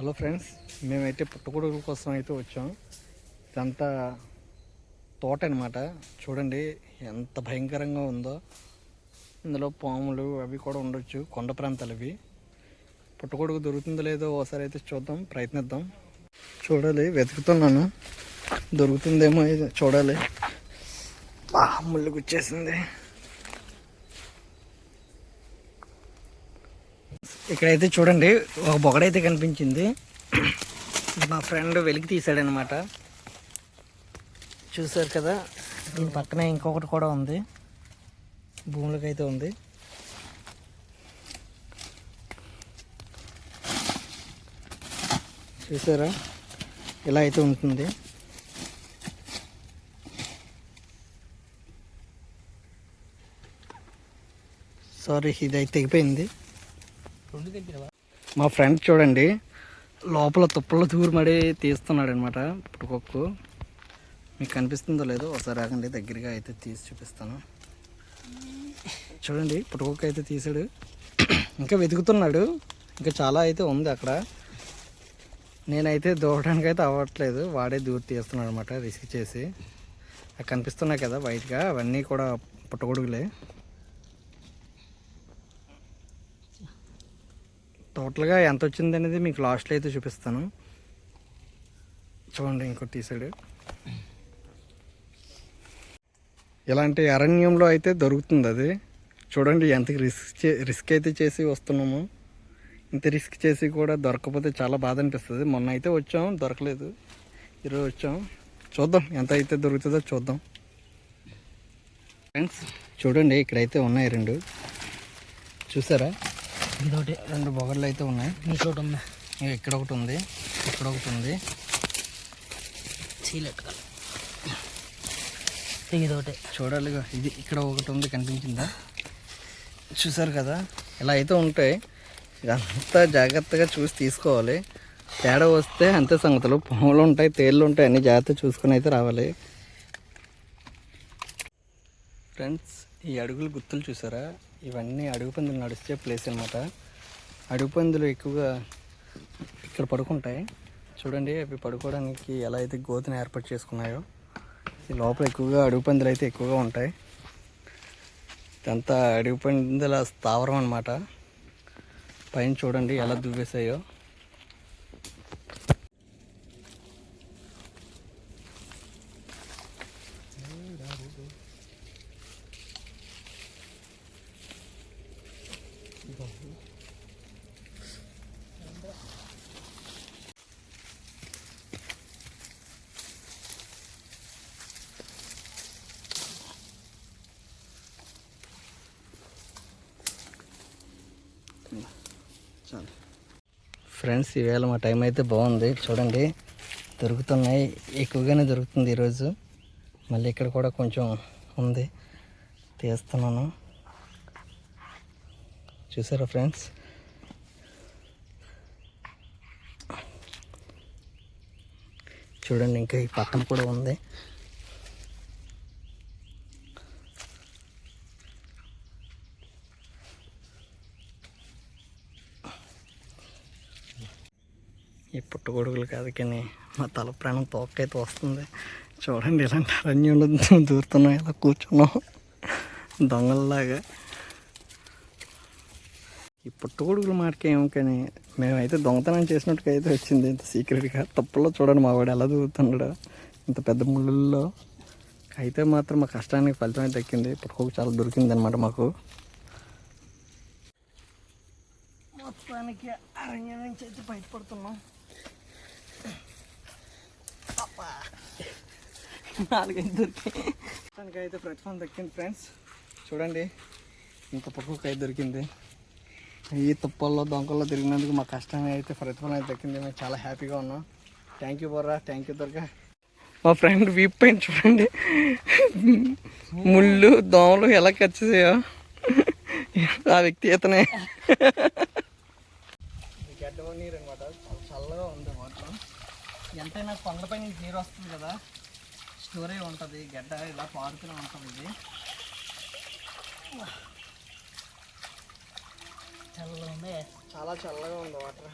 Hello friends మేమైతే పుట్టగొడుగుల కోసం అయితే వచ్చాం. ఇదంతా తోట అనమాట చూడండి ఎంత భయంకరంగా ఉందో. ఇందులో పాములు అవి కూడా ఉండొచ్చు కొండ ప్రాంతాలు అవి. పుట్టగొడుగు దొరుకుతుందో లేదో ఒకసారి అయితే చూద్దాం ప్రయత్నిద్దాం. చూడాలి వెతుకుతున్నాను. దొరుకుతుందేమో చూడాలి. బా ముళ్ళు గుచ్చేసింది ఇక్కడైతే చూడండి ఒక బొగడైతే కనిపించింది. మా ఫ్రెండ్ వెలికి తీశాడనమాట. చూసారు కదా దీని పక్కనే ఇంకొకటి కూడా ఉంది. భూములకి అయితే ఉంది. చూసారా ఇలా అయితే ఉంటుంది. సారీ ఇది అయితే తెగిపోయింది. మా ఫ్రెండ్ చూడండి లోపల తుప్పల్లో తూరుమడి తీస్తున్నాడు అనమాట పుట్టుకొక్కు. మీకు కనిపిస్తుందో లేదో ఒకసారి ఆగండి దగ్గరగా అయితే తీసి చూపిస్తాను. చూడండి పుట్టుకొక్క అయితే తీసాడు. ఇంకా వెతుకుతున్నాడు. ఇంకా చాలా అయితే ఉంది అక్కడ. నేనైతే దూరడానికి అయితే అవ్వట్లేదు. వాడే దూరం తీస్తున్నాడు అనమాట రిస్క్ చేసి. కనిపిస్తున్నాయి కదా వైట్గా అవన్నీ కూడా పుట్టగొడుగులే. టోటల్గా ఎంత వచ్చింది అనేది మీకు లాస్ట్లో అయితే చూపిస్తాను. చూడండి ఇంకోటి తీసాడు ఇలాంటి అరణ్యంలో అయితే దొరుకుతుంది అది. చూడండి ఎంత రిస్క్ చే రిస్క్ అయితే చేసి వస్తున్నాము. ఇంత రిస్క్ చేసి కూడా దొరకకపోతే చాలా బాధ అనిపిస్తుంది. మొన్న అయితే వచ్చాం దొరకలేదు. ఈరోజు వచ్చాం. చూద్దాం ఎంత అయితే దొరుకుతుందో చూద్దాం. ఫ్రెండ్స్ చూడండి ఇక్కడైతే ఉన్నాయి రెండు. చూసారా? ఇదొకటి. రెండు బొగర్లు అయితే ఉన్నాయి. ఇంకోటి ఉంది ఇక ఇక్కడ ఒకటి ఉంది. ఇక్కడ ఒకటి ఉంది. ఇదొకటి. చూడాలి ఇది ఇక్కడ ఒకటి ఉంది. కనిపించిందా? చూసారు కదా? ఇలా అయితే ఉంటాయి. ఇదంతా జాగ్రత్తగా చూసి తీసుకోవాలి. తేడా వస్తే అంతే సంగతులు. పాములు ఉంటాయి తేళ్ళు ఉంటాయి. అన్ని జాగ్రత్త చూసుకొని అయితే రావాలి. ఫ్రెండ్స్ ఈ అడుగులు గుర్తులు చూసారా? ఇవన్నీ అడుగు పందులు నడిచే ప్లేస్ అనమాట అడుగు పందులు ఎక్కువగా ఇక్కడ పడుకుంటాయి. చూడండి అవి పడుకోవడానికి ఎలా అయితే గోతుని ఏర్పాటు చేసుకున్నాయో ఈ లోపల ఎక్కువగా అడుగు పందులు అయితే ఎక్కువగా ఉంటాయి. ఇదంతా అడుగు పందుల స్థావరం అనమాట పైన చూడండి ఎలా దువ్వేసాయో చాలు ఫ్రెండ్స్ ఈవేళ మా టైం అయితే బాగుంది. చూడండి దొరుకుతున్నాయి. ఎక్కువగానే దొరుకుతుంది ఈరోజు. మళ్ళీ ఇక్కడ కూడా కొంచెం ఉంది. తీస్తున్నాను. చూసారా ఫ్రెండ్స్? చూడండి ఇంకా ఈ పక్కన కూడా ఉంది. ఈ పుట్టగొడుగులు కాదు కానీ మా తల ప్రాణం తోకైతే వస్తుంది. చూడండి ఇలాంటి అరణ్యంలో దూరుతున్నాం ఇలా కూర్చున్నాం. దొంగల్లాగా. ఈ పుట్టగొడుగులు మాటకి కానీ మేమైతే దొంగతనం చేసినట్టుగా అయితే వచ్చింది. ఇంత సీక్రెట్గా తప్పుల్లో చూడండి మా వాడు ఎలా దూరుతున్నాడు. ఇంత పెద్ద ముళ్ళల్లో. అయితే మాత్రం మా కష్టానికి ఫలితం అయితే దక్కింది. పుట్టుకోకు చాలా దొరికింది అనమాట మాకు. మొత్తానికి అరణ్యం నుంచి అయితే బయటపడుతున్నాం. నాలుగైదు దొరికాయి. అయితే ప్రతిఫలం దక్కింది ఫ్రెండ్స్. చూడండి ఇంత పక్కకు అయితే దొరికింది. ఈ తుప్పల్లో దొంగల్లో తిరిగినందుకు మా కష్టం అయితే ప్రతిఫలం అయితే దక్కింది. మేము చాలా హ్యాపీగా ఉన్నాం. Thank you Borra. Thank you దొరక మా ఫ్రెండ్ వీప్ పైన చూడండి. ముళ్ళు దోమలు ఎలా ఖర్చుతాయో ఆ వ్యక్తి ఇతనే. గడ్డ నీరు అనమాట చాలా చల్లగా ఉంది వాటర్. ఎంతైనా కొండపై నుంచి నీరు వస్తుంది కదా స్టోరేజ్ ఉంటుంది గడ్డ ఇలా పారుతూనే ఉంటుంది ఇది. చల్లగా ఉంది. చాలా చల్లగా ఉంది వాటర్.